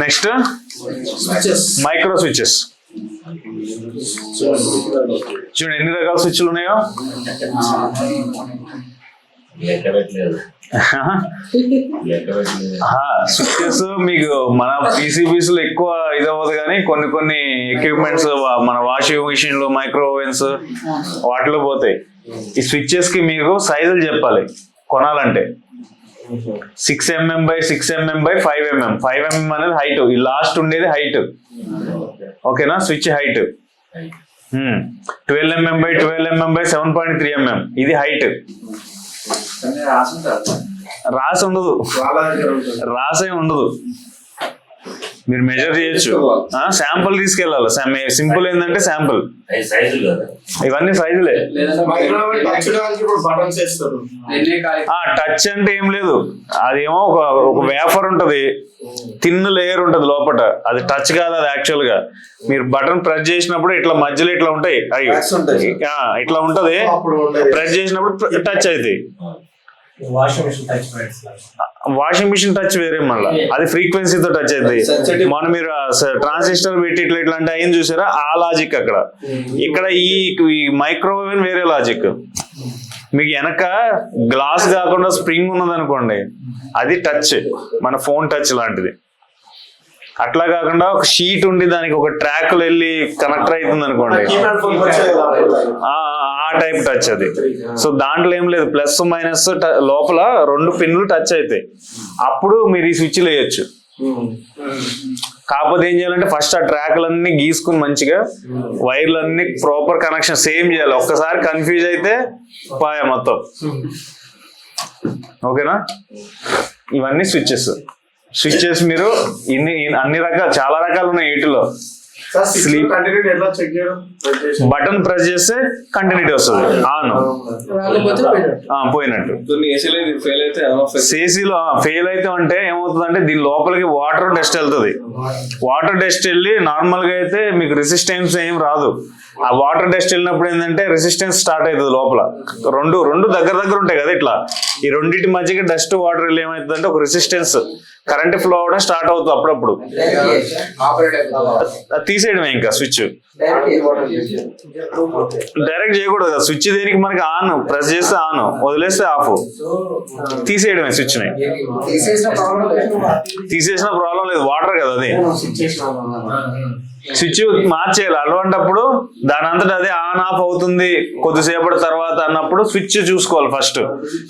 Next micro switches చూడండి ఎన్ని రకాల స్విచ్లు ఉన్నాయో? స్విచెస్ మీకు మన పీసీబీస్లో ఎక్కువ ఇదవ్వదు కానీ కొన్ని కొన్ని ఎక్విప్మెంట్స్ మన వాషింగ్ మిషన్లు మైక్రో ఓవెన్స్ వాటిలో పోతాయి. ఈ స్విచెస్కి మీకు సైజులు చెప్పాలి. కొనాలంటే. Six mm by six mm by five mm. Five mm అనేది హైట్. ఈ లాస్ట్ ఉండేది హైట్. ఓకేనా? Switch height. Twelve mm by twelve mm by seven point three mm. ఇది హైట్. రాసి ఉండదు రాసే ఉండదు. మీరు మెజర్ చేయొచ్చు. శాంపుల్ తీసుకెళ్ళాలి. సింపుల్ ఏంటంటే శాంపుల్ అవి సైజులు కదా. ఇవన్నీ సైజులే టచ్ అంటే ఏం లేదు. అదేమో ఒక ఒక వేఫర్ ఉంటది. తిన్ లేయర్ ఉంటది లోపల అది టచ్ కాదు అది యాక్చువల్గా. మీరు బటన్ ప్రెస్ చేసినప్పుడు ఇట్లా మధ్యలో ఇట్లా ఉంటాయి. అవి ఇట్లా ఉంటది. ప్రెస్ చేసినప్పుడు టచ్ అవుతాయి. Washing machine touch points washing machine touch వేరే మళ్ళీ. అది ఫ్రీక్వెన్సీతో టచ్ అవుతుంది Sensitive. మనం మీరు ట్రాన్సిస్టర్ పెట్టి ఇట్లా ఇట్లా అంటే అయింది చూసారా? ఆ లాజిక్ అక్కడ. ఇక్కడ ఈ మైక్రోవేవ్ వేరే లాజిక్ మీకు వెనక గ్లాస్ కాకుండా స్ప్రింగ్ ఉన్నది అనుకోండి అది టచ్ మన ఫోన్ టచ్ లాంటిది. అట్లా కాకుండా ఒక షీట్ ఉండి దానికి ఒక ట్రాక్ వెళ్ళి కనెక్టర్ అవుతుంది అనుకోండి ఆ టైప్ టచ్ అది. సో దాంట్లో ఏం లేదు. ప్లస్ మైనస్ లోపల రెండు పిన్లు టచ్ అవుతాయి అప్పుడు మీరు ఈ స్విచ్లు వేయచ్చు. కాకపోతే ఏం చేయాలంటే ఫస్ట్ ఆ ట్రాక్లన్నీ గీసుకుని మంచిగా వైర్లన్నీ ప్రాపర్ కనెక్షన్ సేమ్ చేయాలి. ఒక్కసారి కన్ఫ్యూజ్ అయితే పాయ మొత్తం. ఓకేనా ఇవన్నీ స్విచ్చెస్ స్విచ్చెస్ మీరు ఇన్ని అన్ని రకాల చాలా రకాలు ఉన్నాయి వీటిలో. స్లీప్ బటన్ ప్రెస్ చేస్తే కంటిన్యూటీ వస్తుంది. ఆన్ ఆ, పోయినట్టు. కొన్ని ఏసీలో ఫెయిల్ అయితే ఆఫ్ సేసీలో ఫెయిల్ అయితే అంటే ఏమవుతుందంటే దీని లోపలికి వాటర్ డస్ట్ వెళ్తుంది. వాటర్ డస్ట్ వెళ్ళి నార్మల్గా అయితే మీకు రెసిస్టెన్స్ ఏం రాదు. ఆ వాటర్ డస్ట్ వెళ్ళినప్పుడు ఏంటంటే రెసిస్టెన్స్ స్టార్ట్ అవుతుంది లోపల. రెండు రెండు దగ్గర దగ్గర ఉంటాయి కదా ఇట్లా. ఈ రెండింటి మధ్యకి డస్ట్ వాటర్ వెళ్ళి ఏమవుతుందంటే ఒక రెసిస్టెన్స్ కరెంట్ ఫ్లో అవడం స్టార్ట్ అవుతుంది అప్పుడప్పుడు. తీసేయడమే ఇంకా స్విచ్. డైరెక్ట్ చేయకూడదు కదా స్విచ్ దేనికి మనకి ఆన్ ప్రెస్ చేస్తే ఆన్ వదిలేస్తే ఆఫ్. తీసేయడమే స్విచ్ని తీసేసిన ప్రాబ్లం లేదు వాటర్ కదా అది. స్విచ్ మార్చేయాలి. అటువంటప్పుడు దాని అంతటా అదే ఆన్ ఆఫ్ అవుతుంది. కొద్దిసేపటి తర్వాత అన్నప్పుడు స్విచ్ చూసుకోవాలి ఫస్ట్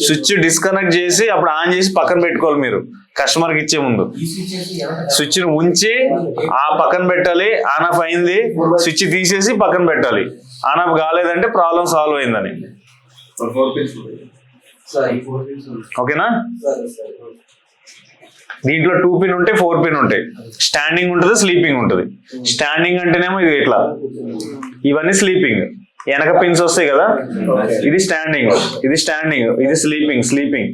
స్విచ్ డిస్కనెక్ట్ చేసి అప్పుడు ఆన్ చేసి పక్కన పెట్టుకోవాలి మీరు. కస్టమర్కి ఇచ్చే ముందు. స్విచ్ని ఉంచి ఆ పక్కన పెట్టాలి. ఆన్ ఆఫ్ అయింది. స్విచ్ తీసేసి పక్కన పెట్టాలి. ఆన్ ఆఫ్ కాలేదంటే ప్రాబ్లం సాల్వ్ అయిందని. ఓకేనా దీంట్లో టూ పిన్ ఉంటాయి ఫోర్ పిన్ ఉంటాయి. స్టాండింగ్ ఉంటుంది స్లీపింగ్ ఉంటుంది. స్టాండింగ్ అంటేనేమో ఇది ఇట్లా ఇవన్నీ స్లీపింగ్ వెనక పిన్స్ వస్తాయి కదా? ఇది స్టాండింగ్ ఇది స్టాండింగ్ ఇది స్లీపింగ్ స్లీపింగ్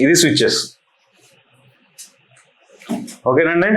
ఇది స్విచ్చెస్ ఓకేనండి